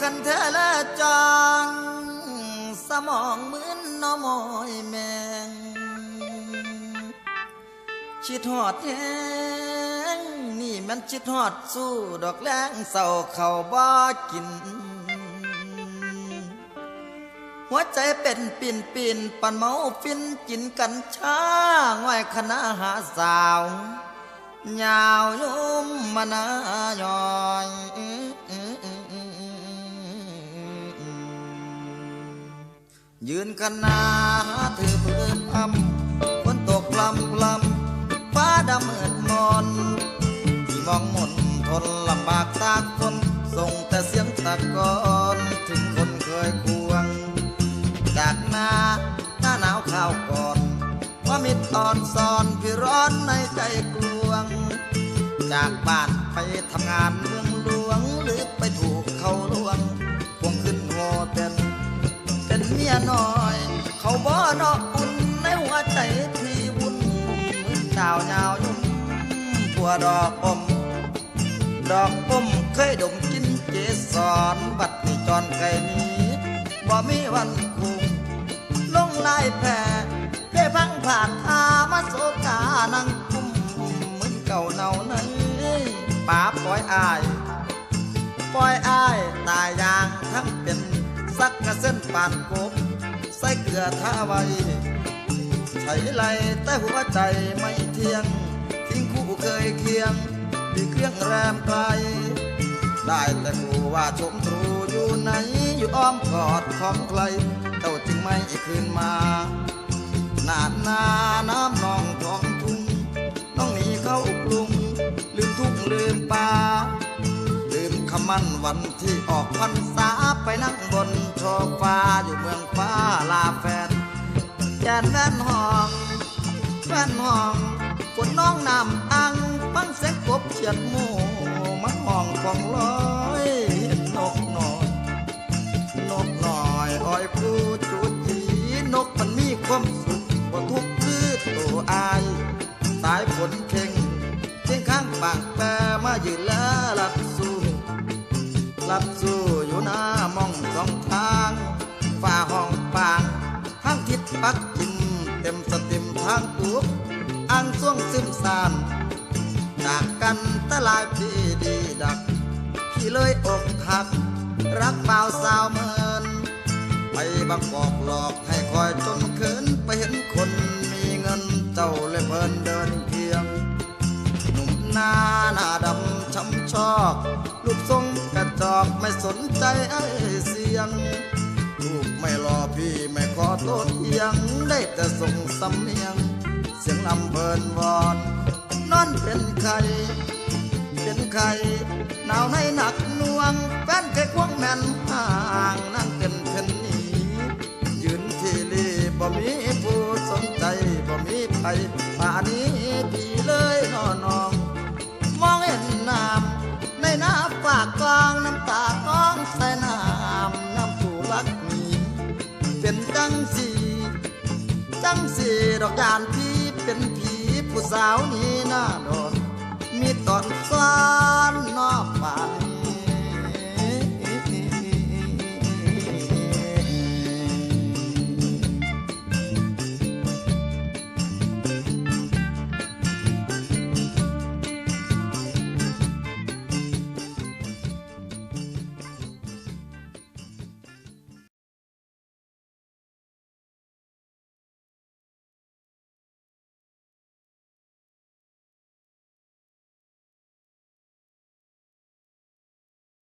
คันเธอละจองสมองมึนนอมอยแมง ชิดหอดแห้งนี่มันชิดหอดสู้ดอกแรงเศร้าเข่าบ่กิน หัวใจเป็นปิ่นปิ่นปันเมาฟินกินกันช้าง่อยคณะหาสาวยาวยุ่มมานาย่อย ยืนคณะถือปืนพำฝนตกลำลำฟ้าดำเหมืดมอนที่มองหมุนทนลำบากตากฝนส่งแต่เสียงตะกอนถึงคนเคยควง จากหน้าหน้าหนาวข้าวก่อนว่ามิดอ่อนซอนพี่ร้อนในใจกลวง จากบ้านไปทำงานเมืองหลวงหรือไปถู ยน้อย เขาบ่นอกอุ่นในหัวใจพี่วุ่นเหมือนดาวยาวยุ่มผัวดอกอม ดอกปมเคยดมกินเกสรบัดนี้จอนไก่นี้บ่มีวันคุมลงลายแผ่เพ่พังผ่านทามาโศกานังคุ้มเหมือนเก่าเนาในยป่าปล่อยอายปล่อยอายตายยางทั้งเป็นสักกระเส้นปานกบใส่เกลื อท่าไว้ใช้ไรแต่หัวใจไม่เที่ยง ทิ้งคู่เคยเคียงดีเครื่องแรมไกล ได้แต่รู้ว่าชมตรูอยู่ไหน อยู่อ้อมกอดของใครเจ้าจึงไม่คืนมา นานนาน้ำนองทองทุ่งน้องหนีเข้ากรุง ลืมทุ่งลืมป่าลืมคำมั่นวันที่ออกพรรษา ไปนั่งบนโชฟ้าอยู่เมืองฟ้าลาแฟนแกนแว่นห้องแว่นห้องฝนน้องน้ำอังฟังเสียงกบเฉียดหมูมันห้องฟองลอยเห็นนกหน้อย นกหน้อยอ้อยผู้จูจีนกมันมีความสุขบ่ทุกข์คือตัวอายสายฝนเข่งเชียงข้างปากแปรมายืนแล้วหลับสู้หลับสู้ ปักกินเต็มสติมทางปุ๊บอังส่วงซึมซานจากกันตหลายพี่ดีดัก พี่เลยอกหัก รักเปล่าสาวเมิน ไปบางกอกหลอกให้คอยจนเขินไปเห็นคนมีเงินเจ้าเลยเพลินเดินเคียง หนุ่มหน้าหน้าดำช้ำชอก รูปทรงกระจอกไม่สนใจไอ้เสียง โตเทียงได้แต่ส่งสำเนียง เสียงลำเพลินวอนนอนเป็นใครเป็นใครหนาวให้หนักน่วงแฟนเคยควงแม่นห่างนั่ง สีจังสีดอกยานพี่เป็นผีผู้สาวนี้หน้าดอนมีตอนซ้อนนอกป่าน